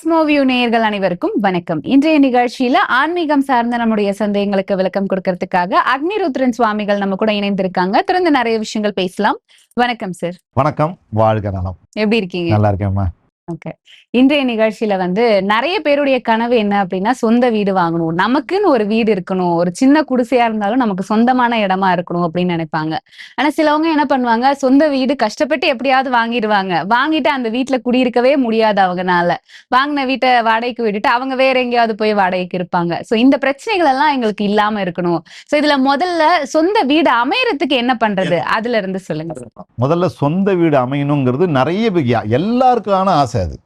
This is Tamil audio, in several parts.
காஸ்மோவியூ நேயர்கள் அனைவருக்கும் வணக்கம். இன்றைய நிகழ்ச்சியில ஆன்மீகம் சார்ந்த நம்முடைய சந்தேகங்களுக்கு விளக்கம் கொடுக்கறதுக்காக அக்னிருத்ரன் சுவாமிகள் நம்ம கூட இணைந்திருக்காங்க. தொடர்ந்து நிறைய விஷயங்கள் பேசலாம். வணக்கம் சார் வணக்கம். வாழ்க நலம். எப்படி இருக்கீங்க? நல்லா இருக்கேம்மா. ஓகே இன்றைய நிகழ்ச்சியில வந்து நிறைய பேருடைய கனவு என்ன அப்படின்னா சொந்த வீடு வாங்கணும். நமக்குன்னு ஒரு வீடு இருக்கணும். ஒரு சின்ன குடிசையா இருந்தாலும் நமக்கு சொந்தமான இடமா இருக்கணும் அப்படின்னு நினைப்பாங்க. ஆனா சிலவங்க என்ன பண்ணுவாங்க? சொந்த வீடு கஷ்டப்பட்டு எப்படியாவது வாங்கிடுவாங்க. வாங்கிட்டு அந்த வீட்டுல குடியிருக்கவே முடியாது அவங்கனால. வாங்கின வீட்டை வாடகைக்கு விட்டுட்டு அவங்க வேற எங்கேயாவது போய் வாடகைக்கு இருப்பாங்க. சோ இந்த பிரச்சனைகள் எல்லாம் எங்களுக்கு இல்லாம இருக்கணும். சோ இதுல முதல்ல சொந்த வீடு அமையறதுக்கு என்ன பண்றது? அதுல இருந்து சொல்லுங்க. முதல்ல சொந்த வீடு அமையணுங்கிறது நிறைய எல்லாருக்கான ஆசை. அது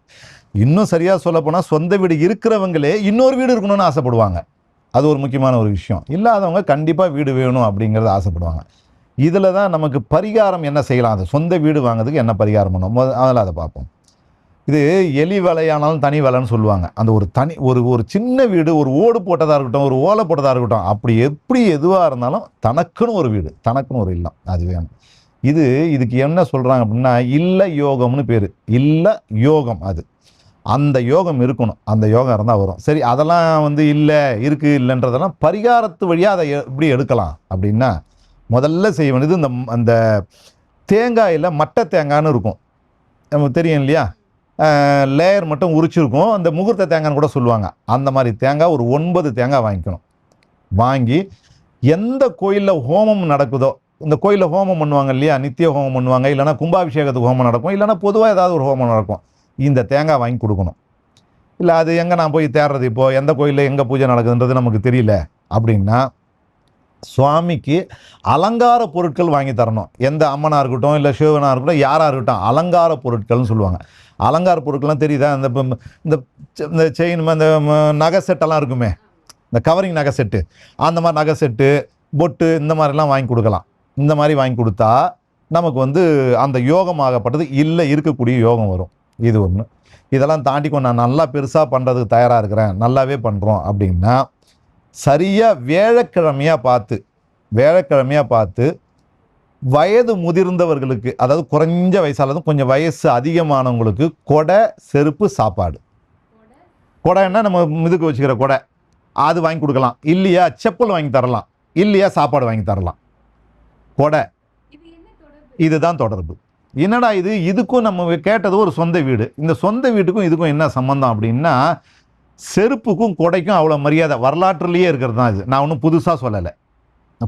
இன்னும் சரியாக சொல்ல சொந்த வீடு இருக்கிறவங்களே இன்னொரு வீடு இருக்கணும்னு ஆசைப்படுவாங்க. அது ஒரு முக்கியமான ஒரு விஷயம். இல்லாதவங்க கண்டிப்பாக வீடு வேணும் அப்படிங்கிறத ஆசைப்படுவாங்க. இதில் தான் நமக்கு பரிகாரம் என்ன செய்யலாம்? அது சொந்த வீடு வாங்குறதுக்கு என்ன பரிகாரம் பண்ணும்? முத- அதில் அதை பார்ப்போம். இது எலி வலையானாலும் தனி வலைன்னு சொல்லுவாங்க. அந்த ஒரு தனி ஒரு ஒரு சின்ன வீடு ஒரு ஓடு போட்டதாக இருக்கட்டும் ஒரு ஓலை போட்டதாக இருக்கட்டும் அப்படி எப்படி எதுவாக இருந்தாலும் தனக்குன்னு ஒரு வீடு தனக்குன்னு ஒரு இல்லம் அது வேணும். இது இதுக்கு என்ன சொல்கிறாங்க அப்படின்னா இல்ல யோகம்னு பேர். இல்ல யோகம் அது. அந்த யோகம் இருக்கணும். அந்த யோகம் இருந்தால் வரும். சரி அதெல்லாம் வந்து இல்லை இருக்குது இல்லைன்றதெல்லாம் பரிகாரத்து வழியாக அதை எப்படி எடுக்கலாம். அப்படின்னா முதல்ல செய்ய வேண்டியது இந்த அந்த தேங்காயில் மட்டை தேங்காய்னு இருக்கும். நமக்கு தெரியும் இல்லையா? லேயர் மட்டும் உரிச்சிருக்கும். அந்த முகூர்த்த தேங்காய்னு கூட சொல்லுவாங்க. அந்த மாதிரி தேங்காய் ஒரு ஒன்பது தேங்காய் வாங்கிக்கணும். வாங்கி எந்த கோயிலில் ஹோமம் நடக்குதோ இந்த கோயிலில் ஹோமம் பண்ணுவாங்க இல்லையா? நித்திய ஹோமம் பண்ணுவாங்க. இல்லைன்னா கும்பாபிஷேகத்துக்கு ஹோமம் நடக்கும். இல்லைன்னா பொதுவாக ஏதாவது ஒரு ஹோமம் நடக்கும். இந்த தேங்காய் வாங்கி கொடுக்கணும். இல்லை அது எங்கே நான் போய் தேடுறது இப்போ? எந்த கோயிலில் எங்கே பூஜை நடக்குதுன்றது நமக்கு தெரியல. அப்படின்னா சுவாமிக்கு அலங்கார பொருட்கள் வாங்கி தரணும். எந்த அம்மனாக இருக்கட்டும் இல்லை சிவனாக இருக்கட்டும் யாராக இருக்கட்டும் அலங்கார பொருட்கள்னு சொல்லுவாங்க. அலங்கார பொருட்கள்லாம் தெரியுதா? இந்த இந்த செ- இந்த செயின் இந்த நகை செட்டெல்லாம் இருக்குமே. இந்த கவரிங் நகை செட்டு அந்த மாதிரி நகை செட்டு பொட்டு இந்த மாதிரிலாம் வாங்கி கொடுக்கலாம். இந்த மாதிரி வாங்கி கொடுத்தா நமக்கு வந்து அந்த யோகம் ஆகப்பட்டது இல்லை இருக்கக்கூடிய யோகம் வரும். இது ஒன்று இதெல்லாம் தாண்டி கொண்டு நான் நல்லா பெருசாக பண்ணுறதுக்கு தயாராக இருக்கிறேன் நல்லாவே பண்ணுறோம் அப்படின்னா சரியாக வேழக்கிழமையாக பார்த்து வேழக்கிழமையாக பார்த்து வயது முதிர்ந்தவர்களுக்கு அதாவது குறைஞ்ச வயசாலதும் கொஞ்சம் வயசு அதிகமானவங்களுக்கு கொடை செருப்பு சாப்பாடு. கொடைன்னா நம்ம இதுக்கு வச்சுக்கிற கொடை. அது வாங்கி கொடுக்கலாம். இல்லையா? செப்பல் வாங்கி தரலாம். இல்லையா? சாப்பாடு வாங்கி தரலாம். கொடை. இதுதான் தொடர்பு. என்னடா இது? இதுக்கும் நம்ம கேட்டது ஒரு சொந்த வீடு. இந்த சொந்த வீட்டுக்கும் இதுக்கும் என்ன சம்பந்தம் அப்படின்னா செருப்புக்கும் கொடைக்கும் அவ்வளோ மரியாதை. வரலாற்றுலேயே இருக்கிறது தான் இது. நான் ஒன்றும் புதுசாக சொல்லலை.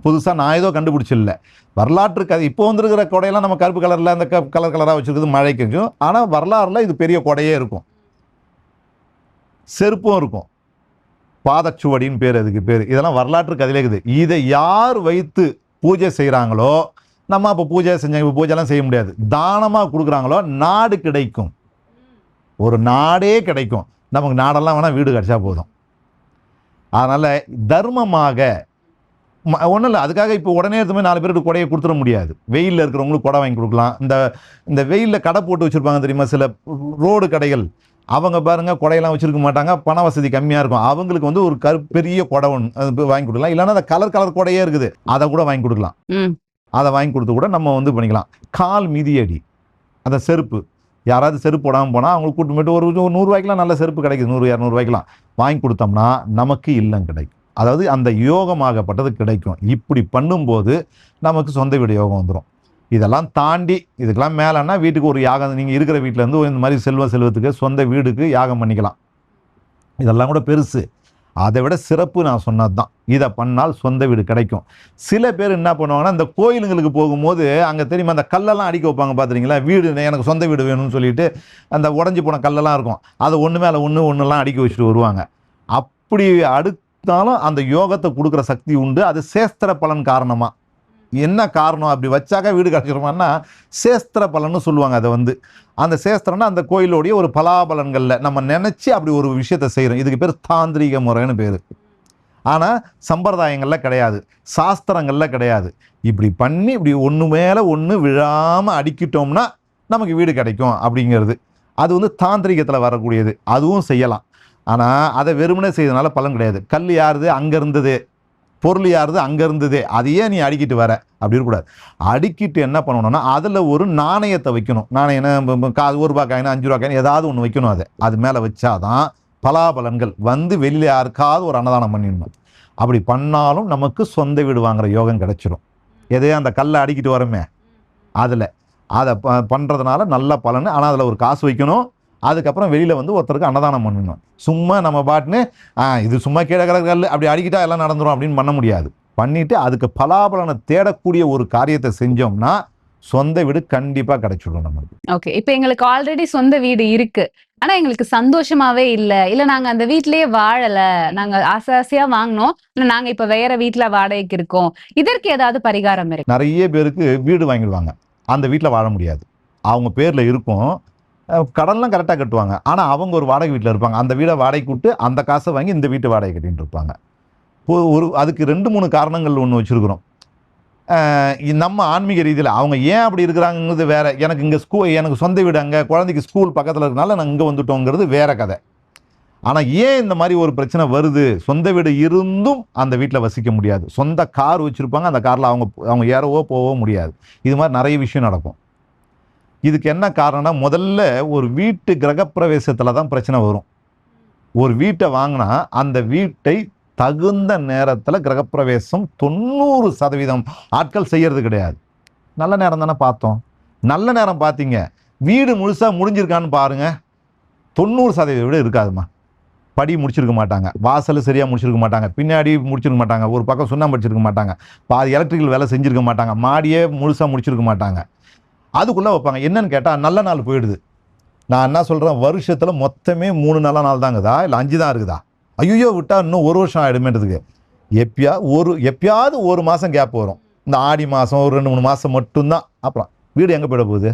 புதுசாக நான் ஏதோ கண்டுபிடிச்சில்ல வரலாற்று கதை இப்போ வந்துருக்கிற கொடையெல்லாம் நம்ம கருப்பு கலரில் அந்த க கலர் கலராக வச்சுருக்குது மழைக்கும் ஆனால் வரலாறுல இது பெரிய கொடையே இருக்கும். செருப்பும் இருக்கும். பாதச்சுவடின்னு பேர் அதுக்கு பேர். இதெல்லாம் வரலாற்று கதையிலே இருக்குது. இதை யார் வைத்து பூஜை செய்கிறாங்களோ நம்ம அப்போ பூஜை செஞ்சாங்க இப்போ பூஜைலாம் செய்ய முடியாது. தானமாக கொடுக்குறாங்களோ நாடு கிடைக்கும். ஒரு நாடே கிடைக்கும். நமக்கு நாடெல்லாம் வேணால் வீடு கிடைச்சா போதும். அதனால் தர்மமாக ஒன்றும் இல்லை. அதுக்காக இப்போ உடனே எடுத்துமே நாலு பேருக்கு கொடையை கொடுத்துட முடியாது. வெயிலில் இருக்கிறவங்களுக்கு கொடை வாங்கி கொடுக்கலாம். இந்த இந்த வெயிலில் கடை போட்டு வச்சுருப்பாங்க தெரியுமா? சில ரோடு கடைகள். அவங்க பாருங்க கொடையெல்லாம் வச்சிருக்க மாட்டாங்க பண வசதி கம்மியாக இருக்கும். அவங்களுக்கு வந்து ஒரு கரு பெரிய கொடை ஒன்று வாங்கி கொடுக்கலாம். இல்லைன்னா அந்த கலர் கலர் கொடையே இருக்குது. அதை கூட வாங்கி கொடுக்கலாம். அதை வாங்கி கொடுத்து கூட நம்ம வந்து பண்ணிக்கலாம். கால் மிதியடி. அந்த செருப்பு. யாராவது செருப்பு போடாமல் போனால் அவங்களுக்கு கூட்டு போயிட்டு ஒரு ஒரு நூறுரூவாய்க்கெலாம் நல்ல செருப்பு கிடைக்குது. நூறு இரநூறுவாய்க்கெலாம் வாங்கி கொடுத்தோம்னா நமக்கு இல்லம் கிடைக்கும். அதாவது அந்த யோகமாகப்பட்டது கிடைக்கும். இப்படி பண்ணும்போது நமக்கு சொந்த வீடு யோகம் வந்துடும் இதெல்லாம் தாண்டி இதுக்கெல்லாம் மேலேன்னா வீட்டுக்கு ஒரு யாகம் நீங்கள் இருக்கிற வீட்டிலேருந்து இந்த மாதிரி செல்வ செல்வத்துக்கு சொந்த வீடுக்கு யாகம் பண்ணிக்கலாம். இதெல்லாம் கூட பெருசு. அதை விட சிறப்பு நான் சொன்னது தான் இதை பண்ணால் சொந்த வீடு கிடைக்கும். சில பேர் என்ன பண்ணுவாங்கன்னா இந்த கோயிலுங்களுக்கு போகும்போது அங்கே தெரியுமா அந்த கல்லெல்லாம் அடிக்க வைப்பாங்க பார்த்துறீங்களா வீடு எனக்கு சொந்த வீடு வேணும்னு சொல்லிட்டு அந்த உடஞ்சி போன கல்லெல்லாம் இருக்கும். அதை ஒன்று மேலே ஒன்று ஒன்றுலாம் அடிக்க வச்சுட்டு வருவாங்க. அப்படி அடுத்தாலும் அந்த யோகத்தை கொடுக்குற சக்தி உண்டு. அது சேஸ்திர பலன் காரணமாக என்ன காரணம்? அப்படி வச்சாக்கா வீடு கிடச்சிருமான்னா சேஸ்திர பலன்னு சொல்லுவாங்க அதை வந்து. அந்த சேஸ்திரம்னா அந்த கோயிலோடைய ஒரு பலாபலன்களில் நம்ம நினச்சி அப்படி ஒரு விஷயத்தை செய்கிறோம் இதுக்கு பேர் தாந்திரிக முறைன்னு பேர். ஆனால் சம்பிரதாயங்களில் கிடையாது. சாஸ்திரங்களில் கிடையாது. இப்படி பண்ணி இப்படி ஒன்று மேலே ஒன்று விழாமல் அடிக்கிட்டோம்னா நமக்கு வீடு கிடைக்கும் அப்படிங்கிறது. அது வந்து தாந்திரிகத்தில் வரக்கூடியது. அதுவும் செய்யலாம். ஆனால் அதை வெறுமனே செய்யறதுனால பலன் கிடையாது. கல் யாருது? அங்கே இருந்தது. பொருள் யாருது? அங்கே இருந்ததே. அதையே நீ அடிக்கிட்டு வர? அப்படி இருக்கக்கூடாது. அடிக்கிட்டு என்ன பண்ணணும்னா அதில் ஒரு நாணயத்தை வைக்கணும். நாணயம் கா ஒரு ரூபா காயினா அஞ்சு ரூபா காயினா ஏதாவது ஒன்று வைக்கணும் அதை. அது மேலே வச்சாதான் பலாபலன்கள் வந்து வெளியில் யாருக்காவது ஒரு அன்னதானம் பண்ணிடணும். அப்படி பண்ணாலும் நமக்கு சொந்த வீடு வாங்குற யோகம் கிடைச்சிடும் எதையோ அந்த கல்லை அடிக்கிட்டு வரமே. அதில். அதை ப பண்ணுறதுனால நல்ல பலன் ஆனால் அதில் ஒரு காசு வைக்கணும். அதுக்கப்புறம் வெளியில் வந்து ஒருத்தருக்கு அன்னதானம் பண்ணணும். சும்மா நம்ம பாட்டுன்னு இது சும்மா கீழே கிடக்கு கல் அப்படி அடிக்கிட்டா எல்லாம் நடந்துரும் அப்படின்னு பண்ண முடியாது. பண்ணிட்டு அதுக்கு பலாபலனை தேடக்கூடிய ஒரு காரியத்தை செஞ்சோம்னா சொந்த வீடு கண்டிப்பாக கிடைச்சிடும் நமக்கு ஓகே இப்ப எங்களுக்கு ஆல்ரெடி சொந்த வீடு இருக்கு. ஆனா எங்களுக்கு சந்தோஷமாவே இல்ல. இல்ல நாங்க அந்த வீட்லயே வாழல. நாங்க ஆசை ஆசையா வாங்கினோம். இல்ல நாங்க இப்ப வேற வீட்ல வாடகைக்கு இருக்கோம். இதற்கு ஏதாவது பரிகாரம் இருக்கு? நிறைய பேருக்கு வீடு வாங்கிடுவாங்க. அந்த வீட்டில் வாழ முடியாது. அவங்க பேரில் இருக்கும். கடன்லாம் கரெக்டாக கட்டுவாங்க. ஆனால் அவங்க ஒரு வாடகை வீட்டில் இருப்பாங்க. அந்த வீடை வாடகை விட்டு அந்த காசை வாங்கி இந்த வீட்டு வாடகை கட்டின்னு இருப்பாங்க. ஒரு- ஒரு அதுக்கு ரெண்டு மூணு காரணங்கள் ஒன்று வச்சுருக்குறோம். நம்ம ஆன்மீக ரீதியில் அவங்க ஏன் அப்படி இருக்கிறாங்கிறது வேறு. எனக்கு இங்கே ஸ்கூ எனக்கு சொந்த வீடு அங்கே குழந்தைக்கு ஸ்கூல் பக்கத்தில் இருக்கனால நான் இங்கே வந்துட்டோங்கிறது வேறு கதை. ஆனால் ஏன் இந்த மாதிரி ஒரு பிரச்சனை வருது? சொந்த வீடு இருந்தும் அந்த வீட்டில் வசிக்க முடியாது. சொந்த கார் வச்சுருப்பாங்க. அந்த காரில் அவங்க அவங்க ஏறவோ போவோ முடியாது. இது மாதிரி நிறைய விஷயம் நடக்கும். இதுக்கு என்ன காரணம்னா முதல்ல ஒரு வீட்டு கிரகப்பிரவேசத்தில் தான் பிரச்சனை வரும். ஒரு வீட்டை வாங்கினா அந்த வீட்டை தகுந்த நேரத்தில் கிரகப்பிரவேசம் தொண்ணூறு சதவீதம் ஆட்கள் செய்கிறது கிடையாது. நல்ல நேரம் தானே பார்த்தோம். நல்ல நேரம் பார்த்தீங்க. வீடு முழுசாக முடிஞ்சிருக்கான்னு பாருங்கள் தொண்ணூறு சதவீதம் விட இருக்காதுமா படி முடிச்சிருக்க மாட்டாங்க. வாசல் சரியாக முடிச்சிருக்க மாட்டாங்க. பின்னாடி முடிச்சிருக்க மாட்டாங்க. ஒரு பக்கம் சுண்ணாம்பு அடிச்சிருக்க மாட்டாங்க. பாதி எலக்ட்ரிக்கல் வேலை செஞ்சிருக்க மாட்டாங்க. மாடியே முழுசாக முடிச்சிருக்க மாட்டாங்க. அதுக்குள்ளே வைப்பாங்க. என்னன்னு கேட்டால் நல்ல நாள் போயிடுது. நான் என்ன சொல்கிறேன் வருஷத்தில் மொத்தமே மூணு நல்ல நாள் தாங்குதா? இல்லை அஞ்சு தான் இருக்குதா? ஐயோ விட்டால் இன்னும் ஒரு வருஷம் ஆகிடுமேன்றதுக்கு எப்பயா ஒரு எப்பயாவது ஒரு மாதம் கேப் வரும். இந்த ஆடி மாதம் ஒரு ரெண்டு மூணு மாதம் மட்டும்தான். அப்புறம் வீடு எங்கே போயிட போகுது?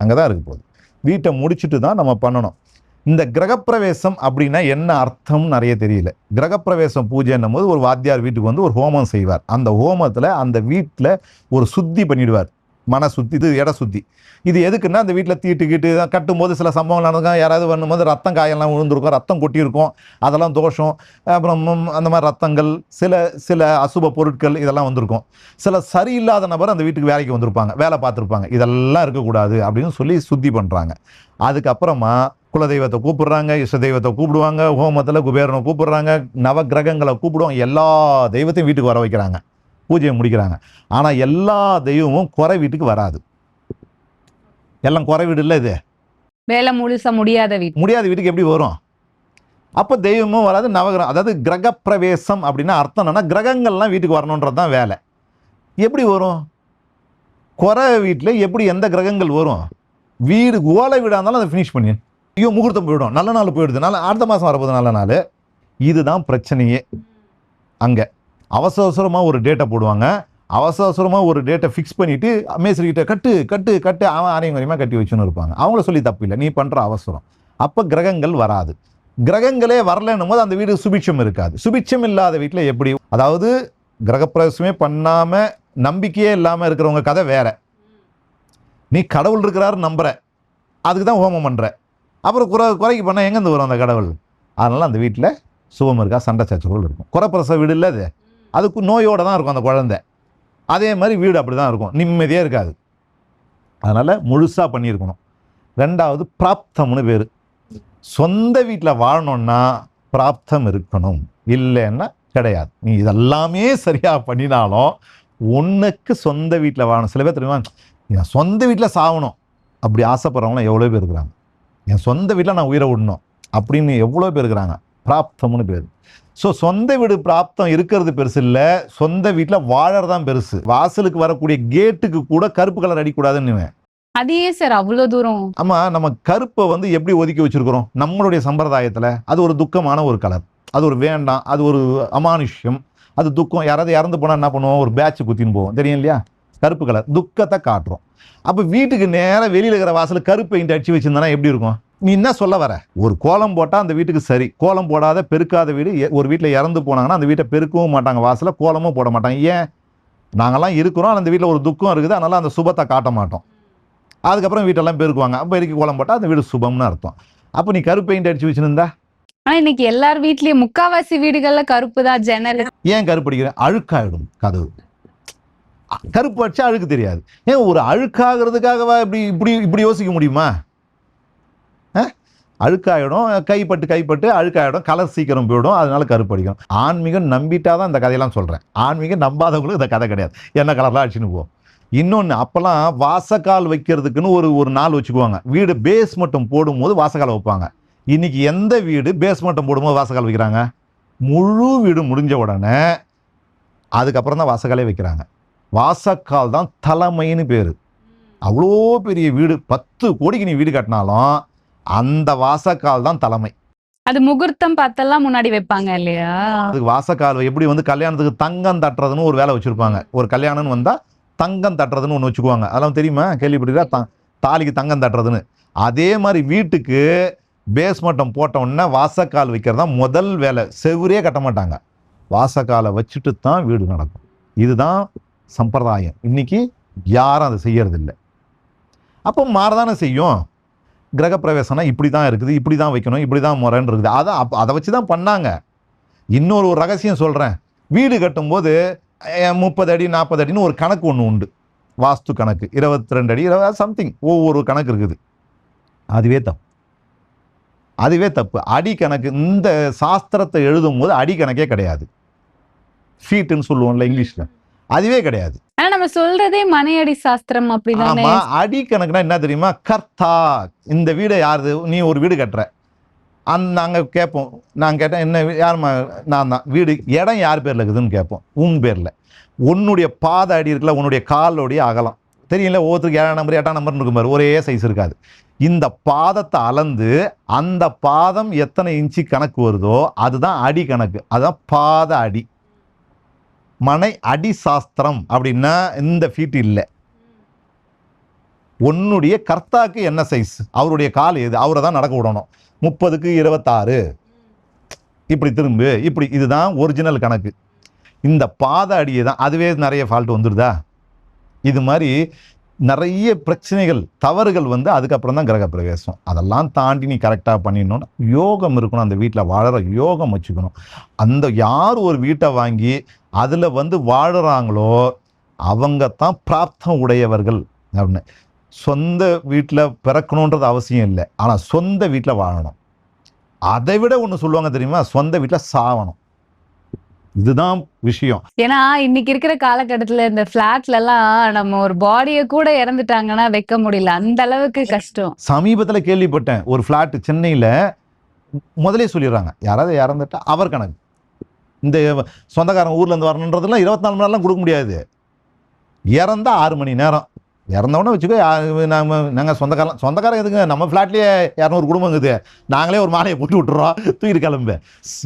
அங்கே தான் இருக்க போகுது. வீட்டை முடிச்சுட்டு தான் நம்ம பண்ணணும். இந்த கிரகப்பிரவேசம் அப்படின்னா என்ன அர்த்தம் நிறைய தெரியல. கிரகப்பிரவேசம் பூஜைன்னும் போது ஒரு வாத்தியார் வீட்டுக்கு வந்து ஒரு ஹோமம் செய்வார். அந்த ஹோமத்தில் அந்த வீட்டில் ஒரு சுத்தி பண்ணிடுவார். மன சுத்தி இது இட சுத்தி. இது எதுக்குன்னா அந்த வீட்டில் தீட்டு கீட்டு தான் கட்டும்போது சில சம்பவங்கள் நடக்கும் யாராவது பண்ணும்போது ரத்தம் காயெல்லாம் விழுந்திருக்கும் ரத்தம் கொட்டியிருக்கும். அதெல்லாம் தோஷம். அப்புறம் அந்த மாதிரி ரத்தங்கள் சில சில அசுப பொருட்கள் இதெல்லாம் வந்திருக்கும். சில சரியில்லாத நபர் அந்த வீட்டுக்கு வேலைக்கு வந்திருப்பாங்க வேலை பார்த்துருப்பாங்க. இதெல்லாம் இருக்கக்கூடாது அப்படின்னு சொல்லி சுத்தி பண்ணுறாங்க அதுக்கப்புறமா குலதெய்வத்தை கூப்பிடுறாங்க இஷ்ட தெய்வத்தை கூப்பிடுவாங்க ஹோமத்தில் குபேரனை கூப்பிடுறாங்க நவ கிரகங்களை கூப்பிடுவாங்க. எல்லா தெய்வத்தையும் வீட்டுக்கு வர வைக்கிறாங்க. பூஜையை முடிக்கிறாங்க. ஆனால் எல்லா தெய்வமும் குறை வீட்டுக்கு வராது. எல்லாம் குறை வீடு இல்லை இது. வேலை முழுசா முடியாத வீடு. முடியாத வீட்டுக்கு எப்படி வரும்? அப்போ தெய்வமும் வராது நவகிரகம் அதாவது கிரகப்பிரவேசம் அப்படின்னா அர்த்தம் என்னன்னா கிரகங்கள்லாம் வீட்டுக்கு வரணுன்றது தான் வேலை. எப்படி வரும்? குறை வீட்டில் எப்படி எந்த கிரகங்கள் வரும்? வீடு ஓலை வீடாக இருந்தாலும் அதை ஃபினிஷ் பண்ணி ஐயோ முகூர்த்தம் போயிடும். நல்ல நாள் போயிடுது. நல்ல அடுத்த மாதம் வரப்போகுது நல்ல நாள். இதுதான் பிரச்சனையே. அங்கே. அவசர அவசரமாக ஒரு டேட்டை போடுவாங்க. அவசர அவசரமாக ஒரு டேட்டை ஃபிக்ஸ் பண்ணிவிட்டு மேஸ்திரிக்கிட்ட கட்டு கட்டு கட்டு அவன் ஆரையும் வரையுமா கட்டி வச்சுன்னு இருப்பாங்க. அவங்கள சொல்லி தப்பு இல்லை. நீ பண்ணுற அவசரம். அப்போ கிரகங்கள் வராது. கிரகங்களே வரலன்னும் போது அந்த வீடு சுபிட்சம் இருக்காது. சுபிட்சம் இல்லாத வீட்டில் எப்படி? அதாவது கிரகப்பிரவேசமே பண்ணாமல் நம்பிக்கையே இல்லாமல் இருக்கிறவங்க கதை வேற. நீ கடவுள் இருக்கிறாரு நம்புற. அதுக்கு தான் ஹோமம் பண்ணுற அப்புறம் குறை குறைக்கு பண்ணால் எங்கேருந்து வரும் அந்த கடவுள்? அதனால் அந்த வீட்டில் சுபம் இருக்கா? சண்டை சச்சரவுகள் இருக்கும். குறைப்பிரச வீடு இல்லை அது. அதுக்கு நோயோடு தான் இருக்கும் அந்த குழந்தை. அதே மாதிரி வீடு அப்படி தான் இருக்கும். நிம்மதியாக இருக்காது. அதனால் முழுசாக பண்ணியிருக்கணும். ரெண்டாவது பிராப்தம்னு பேர். சொந்த வீட்டில் வாழணும்னா பிராப்தம் இருக்கணும். இல்லைன்னா கிடையாது. நீ இதெல்லாமே சரியாக பண்ணினாலும் ஒன்றுக்கு சொந்த வீட்டில் வாழணும். சில பேர் தெரியுமா? என் சொந்த வீட்டில் சாகணும் அப்படி ஆசைப்படுறவங்களாம் எவ்வளோ பேர் இருக்கிறாங்க? என் சொந்த வீட்டில் நான் உயிரை விடணும். அப்படின்னு எவ்வளோ பேர் இருக்கிறாங்க? பிராப்தம்னு பேர். ஸோ சொந்த வீடு பிராப்தம் இருக்கிறது பெருசு இல்லை சொந்த வீட்டில் வாழறது தான் பெருசு. வாசலுக்கு வரக்கூடிய கேட்டுக்கு கூட கருப்பு கலர் அடிக்கூடாதுன்னு அது ஏன் சார் அவ்வளவு தூரம்? ஆமா நம்ம கருப்பை வந்து எப்படி ஒதுக்கி வச்சிருக்கிறோம்? நம்மளுடைய சம்பிரதாயத்தில் அது ஒரு துக்கமான ஒரு கலர் அது ஒரு வேண்டாம் அது ஒரு அமானுஷ்யம். அது துக்கம். யாராவது இறந்து போனால் என்ன பண்ணுவோம்? ஒரு பேட்ச் குத்தின்னு போவோம். தெரியும் இல்லையா? கருப்பு கலர் துக்கத்தை காட்டுறோம். அப்போ வீட்டுக்கு நேராக வெளியில் இருக்கிற வாசல் கருப்பு பெயிண்ட் அடிச்சு வச்சிருந்தனா எப்படி இருக்கும்? நீ என்ன சொல்ல வர? ஒரு கோலம் போட்டால் அந்த வீட்டுக்கு சரி. கோலம் போடாத பெருக்காத வீடு. ஒரு வீட்டில் இறந்து போனாங்கன்னா அந்த வீட்டை பெருக்கவும் மாட்டாங்க. வாசல கோலமும் போட மாட்டாங்க. ஏன்? நாங்கெல்லாம் இருக்கிறோம். அந்த வீட்டில் ஒரு துக்கம் இருக்குது. அதனால அந்த சுபத்தை காட்ட மாட்டோம். அதுக்கப்புறம் வீட்டெல்லாம் பெருக்குவாங்க. பெருக்கி கோலம் போட்டால் அந்த வீடு சுபம்னு அர்த்தம். அப்போ நீ கருப்பு பெயிண்ட் அடிச்சு வச்சுருந்தா? ஆனா இன்னைக்கு எல்லார் வீட்லயும் முக்காவாசி வீடுகள்ல கருப்பு தான் ஜன்னல். ஏன் கருப்பு அடிக்கிறேன் அழுக்காயிடும் கதவு. கருப்பு அடிச்சா அழுக்கு தெரியாது. ஏன் ஒரு அழுக்காகிறதுக்காகவா இப்படி இப்படி இப்படி யோசிக்க முடியுமா? அழுக்காயிடும் கைப்பட்டு கைப்பட்டு அழுக்காயிடும் கலர் சீக்கிரம் போயிடும் அதனால கருப்படிக்கும் ஆன்மீகம் நம்பிட்டா தான் இந்த கதையெல்லாம் சொல்கிறேன் ஆன்மீகம் நம்பாதவங்களுக்கு இந்த கதை கிடையாது. என்ன கலர்லாம் அடிச்சுன்னு போவோம். இன்னொன்று அப்போல்லாம் வாசக்கால் வைக்கிறதுக்குன்னு ஒரு ஒரு நாள் வச்சுக்குவாங்க. வீடு பேஸ் மட்டும் போடும்போது வாசக்கால் வைப்பாங்க. இன்றைக்கி எந்த வீடு பேஸ் மட்டும் போடும்போது வாசக்கால் வைக்கிறாங்க? முழு வீடு முடிஞ்ச உடனே அதுக்கப்புறம் தான் வாசக்காலே வைக்கிறாங்க. வாசக்கால் தான் தலைமைன்னு பேர். அவ்வளோ பெரிய வீடு. பத்து கோடிக்கு நீ வீடு கட்டினாலும் அந்த வாசக்கால் தான் தலைமை. அது முகூர்த்தம் பார்த்தெல்லாம் முன்னாடி வைப்பாங்க இல்லையா? அதுக்கு வாசக்கால் எப்படி வந்து கல்யாணத்துக்கு தங்கம் தட்டுறதுன்னு ஒரு வேலை வச்சுருப்பாங்க. ஒரு கல்யாணம்னு வந்தால் தங்கம் தட்டுறதுன்னு ஒன்று வச்சுக்குவாங்க. அதெல்லாம் தெரியுமா? கேள்விப்பட்டிருக்கா? த தாலிக்கு தங்கம் தட்டுறதுன்னு. அதே மாதிரி வீட்டுக்கு பேஸ்மட்டம் போட்ட உடனே வாசக்கால் வைக்கிறது தான் முதல் வேலை. செவுரே கட்ட மாட்டாங்க. வாசக்காலை வச்சுட்டு தான் வீடு நடக்கும். இதுதான் சம்பிரதாயம். இன்னைக்கு யாரும் அதை செய்யறதில்ல. அப்போ மாறதானே செய்யும்? கிரகப்பிரவேசம்னா இப்படி தான் இருக்குது இப்படி தான் வைக்கணும் இப்படி தான் முறைன்னு இருக்குது. அதை அப் அதை வச்சு தான் பண்ணாங்க. இன்னொரு ஒரு ரகசியம் சொல்கிறேன் வீடு கட்டும்போது முப்பது அடி நாற்பது அடின்னு ஒரு கணக்கு ஒன்று உண்டு. வாஸ்து கணக்கு. இருபத்தி ரெண்டு அடி இருபது சம்திங் ஒவ்வொரு கணக்கு இருக்குது. அதுவே தப்பு. அதுவே தப்பு. அடி கணக்கு இந்த சாஸ்திரத்தை எழுதும் போது அடி கணக்கே கிடையாது. ஃபீட்டுன்னு சொல்லுவோம்ல இங்கிலீஷில். அதுவே கிடையாது. ஆனா நம்ம சொல்றதே மனையடி சாஸ்திரம் அப்படிதானே? அடி கணக்குனா என்ன தெரியுமா? கர்த்தா இந்த வீடை யாரு? நீ ஒரு வீடு கட்டுற. அந் நாங்கள் கேட்போம். நான் கேட்டேன் என்ன யாருமா நான் தான். வீடு இடம் யார் பேரில் இருக்குதுன்னு கேட்போம். உன் பேரில். உன்னுடைய பாத அடி இருக்குல்ல உன்னுடைய காலோடைய அகலம். தெரியல ஒவ்வொருத்தருக்கு ஏழாம் நம்பர் எட்டாம் நம்பர்னு இருக்கும் பாரு ஒரே சைஸ் இருக்காது. இந்த பாதத்தை அளந்து அந்த பாதம் எத்தனை இன்ச்சு கணக்கு வருதோ அதுதான் அடி கணக்கு. அதுதான் பாத அடி. மனை அடி சாஸ்திரம் அப்படின்னா இந்த ஃபீட் இல்லை. உன்னுடைய கர்த்தாக்கு என்ன சைஸ் அவருடைய கால் எது? அவரை தான் நடக்க விடணும். முப்பதுக்கு இருபத்தாறு. இப்படி திரும்பு இப்படி இதுதான் ஒரிஜினல் கணக்கு. இந்த பாத அடியை தான் அதுவே நிறைய ஃபால்ட் வந்துடுதா? இது மாதிரி நிறைய பிரச்சனைகள் தவறுகள் வந்து அதுக்கப்புறம் தான் கிரக பிரவேசம் அதெல்லாம் தாண்டி நீ கரெக்டாக பண்ணிடணும் யோகம் இருக்கணும். அந்த வீட்டில் வாழற யோகம் வச்சுக்கணும். அந்த யார் ஒரு வீட்டை வாங்கி அதில் வந்து வாழறாங்களோ அவங்க தான் பிராப்தம் உடையவர்கள் அப்படின்னு. சொந்த வீட்டில் பிறக்கணுன்றது அவசியம் இல்லை. ஆனால் சொந்த வீட்டில் வாழணும். அதை விட ஒன்று சொல்லுவாங்க தெரியுமா? சொந்த வீட்டில் சாவணும். இதுதான் விஷயம். ஏன்னா இன்னைக்கு இருக்கிற காலகட்டத்துல இந்த பிளாட்ல எல்லாம் நம்ம ஒரு பாடிய கூட இறந்துட்டாங்கன்னா வைக்க முடியல. அந்த அளவுக்கு கஷ்டம். சமீபத்தில் கேள்விப்பட்டேன். ஒரு ஃப்ளாட் சென்னையில் முதலே சொல்லிடுறாங்க. யாராவது இறந்துட்டா அவர் கணக்கு. இந்த சொந்தக்காரங்க ஊர்லேருந்து வரணுன்றதெல்லாம் இருபத்தி நாலு மணி நேரம்லாம் கொடுக்க முடியாது. இறந்தா ஆறு மணி நேரம். இறந்தவொடனே வச்சுக்கோ யா- நாம நாங்கள் சொந்தக்காரன் சொந்தக்காரங்க எதுங்க நம்ம ஃப்ளாட்லேயே இரநூறு குடும்பம் இருக்குது. நாங்களே ஒரு மாலையை போட்டு விட்டுறோம். தூக்கிட்டு கிளம்பு.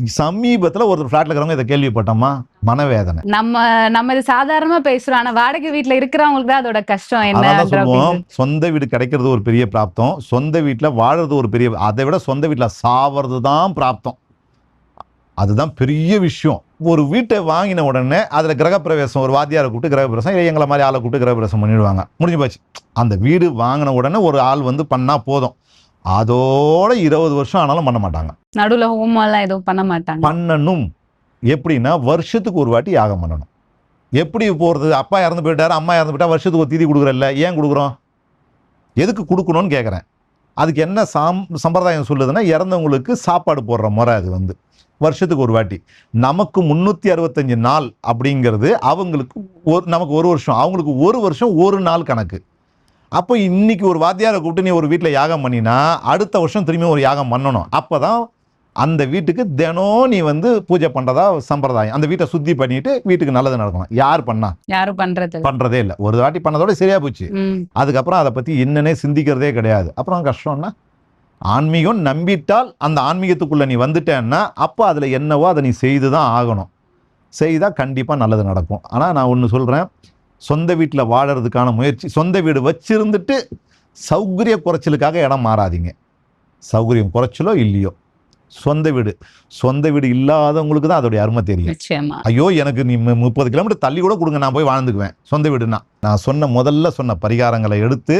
சமீபத்தில் ஒரு ஃப்ளாட்டில் இருக்கிறவங்க இதை கேள்விப்பட்டோமா? மனவேதனை. நம்ம நம்ம இது சாதாரணமா பேசுறோம். ஆனா வாடகை வீட்ல இருக்கிறவங்களுக்கு தான் அதோட கஷ்டம் என்ன சொல்லுவோம். சொந்த வீடு கிடைக்கிறது ஒரு பெரிய பிராப்தம். சொந்த வீட்டில் வாழுறது ஒரு பெரிய அதை விட சொந்த வீட்டில் சாவறது தான் பிராப்தம். அதுதான் பெரிய விஷயம். ஒரு வீட்டை வாங்கின உடனே அதில் கிரகப்பிரவேசம் ஒரு வாத்தியாரை கூப்பிட்டு கிரகப்பிரவேசம் இல்லை எங்களை மாதிரி ஆளை கூப்பிட்டு கிரகப்பிரவேசம் பண்ணிடுவாங்க. முடிஞ்சு போச்சு. அந்த வீடு வாங்கின உடனே ஒரு ஆள் வந்து பண்ணால் போதும். அதோட இருபது வருஷம் ஆனாலும் பண்ண மாட்டாங்க. நடுவுல ஹோமம் எல்லாம் எதுவும் பண்ண மாட்டாங்க. பண்ணணும். எப்படின்னா வருஷத்துக்கு ஒரு வாட்டி யாகம் பண்ணணும். எப்படி போகிறது அப்பா இறந்து போயிட்டாரு அம்மா இறந்து போயிட்டா வருஷத்துக்கு ஒரு தீதி கொடுக்குறல்ல. ஏன் கொடுக்குறோம்? எதுக்கு கொடுக்கணும்னு கேட்குறேன் அதுக்கு என்ன சாம் சம்பிரதாயம் சொல்லுதுன்னா இறந்தவங்களுக்கு சாப்பாடு போடுற முறை அது வந்து. வருஷத்துக்கு ஒரு வாட்டி. நமக்கு முந்நூற்றி அறுபத்தஞ்சு நாள் அப்படிங்கிறது அவங்களுக்கு ஒரு நமக்கு ஒரு வருஷம். அவங்களுக்கு ஒரு வருஷம் ஒரு நாள் கணக்கு. அப்போ இன்னைக்கு ஒரு வாத்தியாரை கூப்பிட்டு நீ ஒரு வீட்டில் யாகம் பண்ணினா அடுத்த வருஷம் திரும்பி ஒரு யாகம் பண்ணணும். அப்போ தான் அந்த வீட்டுக்கு தினம் நீ வந்து பூஜை பண்ணுறதா சம்பிரதாயம். அந்த வீட்டை சுத்தி பண்ணிட்டு வீட்டுக்கு நல்லது நடக்கணும். யார் பண்ணா? யாரும் பண்றது இல்ல. பண்ணுறதே இல்லை ஒரு வாட்டி பண்ணதோட சரியா போச்சு. அதுக்கப்புறம் அதை பற்றி என்னன்னே சிந்திக்கிறதே கிடையாது. அப்புறம் கஷ்டம்னா ஆன்மீகம் நம்பிட்டால் அந்த ஆன்மீகத்துக்குள்ளே நீ வந்துட்டேன்னா அப்போ அதில் என்னவோ அதை நீ செய்து தான் ஆகணும். செய்தால் கண்டிப்பாக நல்லது நடக்கும். ஆனால் நான் ஒன்று சொல்கிறேன் சொந்த வீட்டில் வாழறதுக்கான முயற்சி சொந்த வீடு வச்சிருந்துட்டு சௌகரிய குறைச்சலுக்காக இடம் மாறாதீங்க. சௌகரியம் குறைச்சலோ இல்லையோ. சொந்த வீடு. சொந்த வீடு இல்லாதவங்களுக்கு தான் அதோடைய அருமை தெரியும். ஐயோ எனக்கு நீ முப்பது கிலோமீட்டர் தள்ளி கூட கொடுங்க நான் போய் வாழ்ந்துக்குவேன். சொந்த வீடுனா நான் சொன்ன முதல்ல சொன்ன பரிகாரங்களை எடுத்து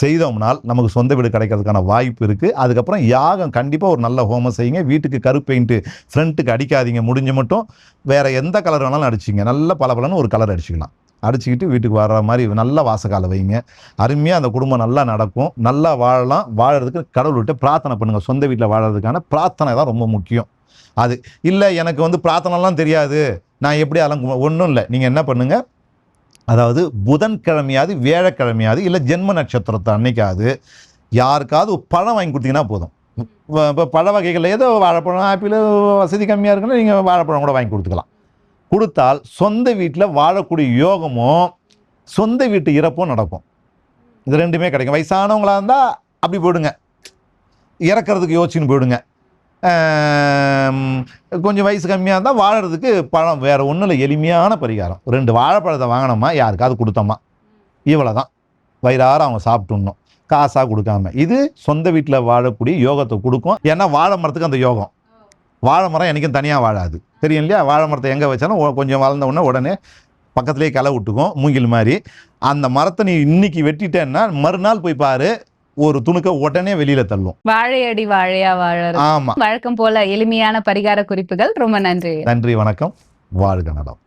செய்தோம்னால் நமக்கு சொந்த வீடு கிடைக்கிறதுக்கான வாய்ப்பு இருக்குது அதுக்கப்புறம் யாகம் கண்டிப்பாக ஒரு நல்ல ஹோமம் செய்யுங்க. வீட்டுக்கு கரு பெயிண்ட்டு ஃப்ரண்ட்டுக்கு அடிக்காதீங்க முடிஞ்ச மட்டும். வேற எந்த கலர் வேணாலும் அடிச்சிங்க. நல்ல பளபளன்னு ஒரு கலர் அடிச்சுக்கலாம். அடிச்சுக்கிட்டு வீட்டுக்கு வர்ற மாதிரி நல்ல வாசக்கால வைங்க. அருமையாக அந்த குடும்பம் நல்லா நடக்கும். நல்லா வாழலாம். வாழறதுக்கு கடவுள்கிட்ட பிரார்த்தனை பண்ணுங்கள் சொந்த வீட்டில் வாழறதுக்கான பிரார்த்தனை தான் ரொம்ப முக்கியம். அது இல்லை எனக்கு வந்து பிரார்த்தனைலாம் தெரியாது. நான் எப்படி அலங்கு ஒன்றும் இல்லை. நீங்கள் என்ன பண்ணுங்கள் அதாவது புதன்கிழமையாவது வியாழக்கிழமையாவது இல்லை ஜென்ம நட்சத்திரத்தை அன்னைக்காவது யாருக்காவது பழம் வாங்கி கொடுத்தீங்கன்னா போதும். இப்போ பழ வகைகளில் ஏதோ வாழைப்பழம் ஆப்பிள் வசதி கம்மியாக இருக்குன்னா நீங்கள் வாழைப்பழம் கூட வாங்கி கொடுத்துக்கலாம். கொடுத்தால் சொந்த வீட்டில் வாழக்கூடிய யோகமும் சொந்த வீட்டு இறப்பும் நடக்கும். இது ரெண்டுமே கிடைக்கும். வயசானவங்களாக இருந்தால் அப்படி போயிடுங்க. இறக்கிறதுக்கு யோசிச்சுன்னு போயிடுங்க. கொஞ்சம் வயசு கம்மியாக இருந்தால் வாழறதுக்கு பழம் வேறு ஒன்றும் இல்லை. எளிமையான பரிகாரம். ரெண்டு வாழைப்பழத்தை வாங்கினோமா யாருக்காவது கொடுத்தோமா? இவ்வளோ தான் வயிறார அவங்க சாப்பிட்டுணும் காசாக கொடுக்காம. இது சொந்த வீட்டில் வாழக்கூடிய யோகத்தை கொடுக்கும். ஏன்னா வாழை மரத்துக்கு அந்த யோகம். வாழை மரம் என்றைக்கும் தனியாக வாழாது. தெரியும் இல்லையா வாழை மரத்தை எங்கே வச்சாலும் கொஞ்சம் வளர்ந்த உடனே உடனே பக்கத்துலேயே களை விட்டுக்கும் மூங்கில் மாதிரி. அந்த மரத்தை நீ இன்னைக்கு வெட்டிட்டேன்னா மறுநாள் போய் பாரு ஒரு துணுக்க உடனே வெளியில் தள்ளும். வாழையடி வாழையா வாழறது. ஆமாம் வழக்கம் போல எளிமையான பரிகார குறிப்புகள். ரொம்ப நன்றி. நன்றி வணக்கம். வாழ்க நலம்.